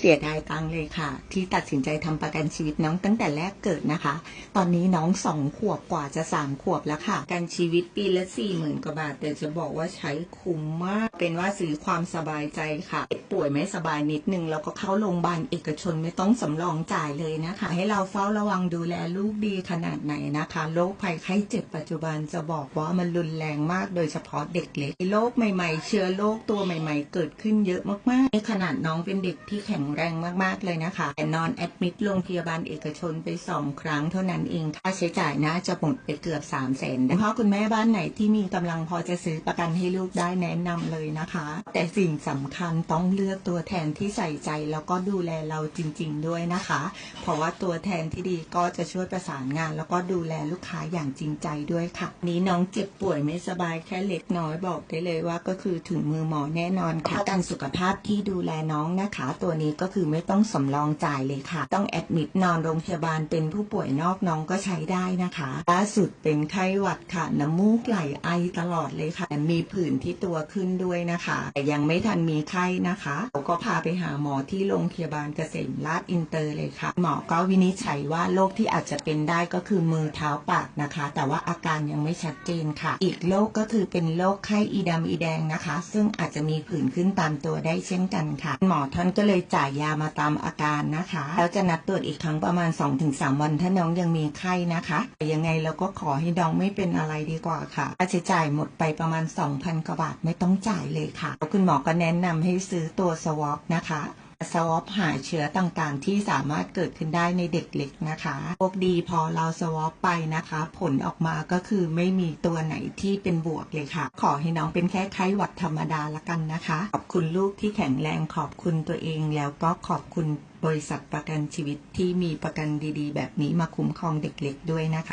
เสียดายตังเลยค่ะ ที่ตัดสินใจทำประกันชีวิตน้องตั้งแต่แรกเกิดนะคะ ตอนนี้น้องสองขวบกว่าจะสามขวบแล้วค่ะประกันชีวิตปีละสี่หมื่นกว่าบาท แต่จะบอกว่าใช้คุ้มมาก เป็นว่าซื้อความสบายใจค่ะ ป่วยไม่สบายนิดนึง แล้วก็เข้าโรงพยาบาลเอกชนไม่ต้องสำรองจ่ายเลยนะคะ ให้เราเฝ้าระวังดูแลลูกดีขนาดไหนนะคะโรคภัยไข้เจ็บปัจจุบันจะบอกว่ามันรุนแรงมาก โดยเฉพาะเด็กเล็กโรคใหม่ ๆ เชื้อโรคตัวใหม่ ๆ เกิดขึ้นเยอะมากๆในขนาดน้องเป็นเด็กที่แข็งแรงมากๆเลยนะคะแต่นอนแอดมิดโรงพยาบาลเอกชนไปสองครั้งเท่านั้นเองค่าใช้จ่ายน่าจะหมดไปเกือบ3 0 0แสนคุณพ่อคุณแม่บ้านไหนที่มีกำลังพอจะซื้อประกันให้ลูกได้แนะนำเลยนะคะ แต่สิ่งสำคัญต้องเลือกตัวแทนที่ใส่ใจแล้วก็ดูแลเราจริง ๆ ด้วยนะคะ เพราะว่าตัวแทนที่ดีก็จะช่วยประสานงาน แล้วก็ดูแลลูกค้าอย่างจริงใจด้วยค่ะ นี้น้องเจ็บป่วยไม่สบายแค่เล็กน้อยบอกได้เลยว่าก็คือถึงมือหมอแน่นอนค่ะกันสุขภาพที่ดูแลน้องนะคะ ตัวนี้ก็คือไม่ต้องสำรองจ่ายเลยค่ะ ต้องแอดมิดนอนโรงพยาบาลเป็นผู้ป่วยนอกน้องก็ใช้ได้นะคะล่าสุดเป็นไข้หวัดค่ะ น้ำมูกไหลไอตลอดเลยค่ะ มีผื่นที่ตัวขึ้นด้วยนะคะ แต่ยังไม่ทันมีไข้นะคะเราก็พาไปหาหมอที่โรงพยาบาลเกษมราชอินเตอร์เลยค่ะ หมอก็วินิจฉัยว่าโรคที่อาจจะเป็นได้ก็คือมือเท้าปากนะคะ แต่ว่าอาการยังไม่ชัดเจนค่ะ อีกโรคก็คือเป็นโรคไข้อีดำอีแดงนะคะ ซึ่งอาจจะมีผื่นขึ้นตามตัวได้เช่นกันค่ะ หมอท่านก็เลยจ่ายยามาตามอาการนะคะ แล้วจะนัดตรวจอีกครั้งประมาณ 2-3 วันถ้าน้องยังมีไข้นะคะแต่ยังไงเราก็ขอให้น้องไม่เป็นอะไรดีกว่าค่ะค่าใช้จ่ายหมดไปประมาณ 2,000กว่าบาทไม่ต้องจ่ายเลยค่ะ คุณหมอก็แนะนำให้ซื้อตัวสวอปนะคะ สวอปหาเชื้อต่างๆ ที่สามารถเกิดขึ้นได้ในเด็กเล็กนะคะโชคดีพอเราสวอปไปนะคะ ผลออกมาก็คือไม่มีตัวไหนที่เป็นบวกเลยค่ะ ขอให้น้องเป็นแค่ไข้หวัดธรรมดาละกันนะคะ ขอบคุณลูกที่แข็งแรงขอบคุณตัวเองแล้วก็ขอบคุณบริษัทประกันชีวิตที่มีประกันดีๆ แบบนี้มาคุ้มครองเด็กเล็กด้วยนะคะ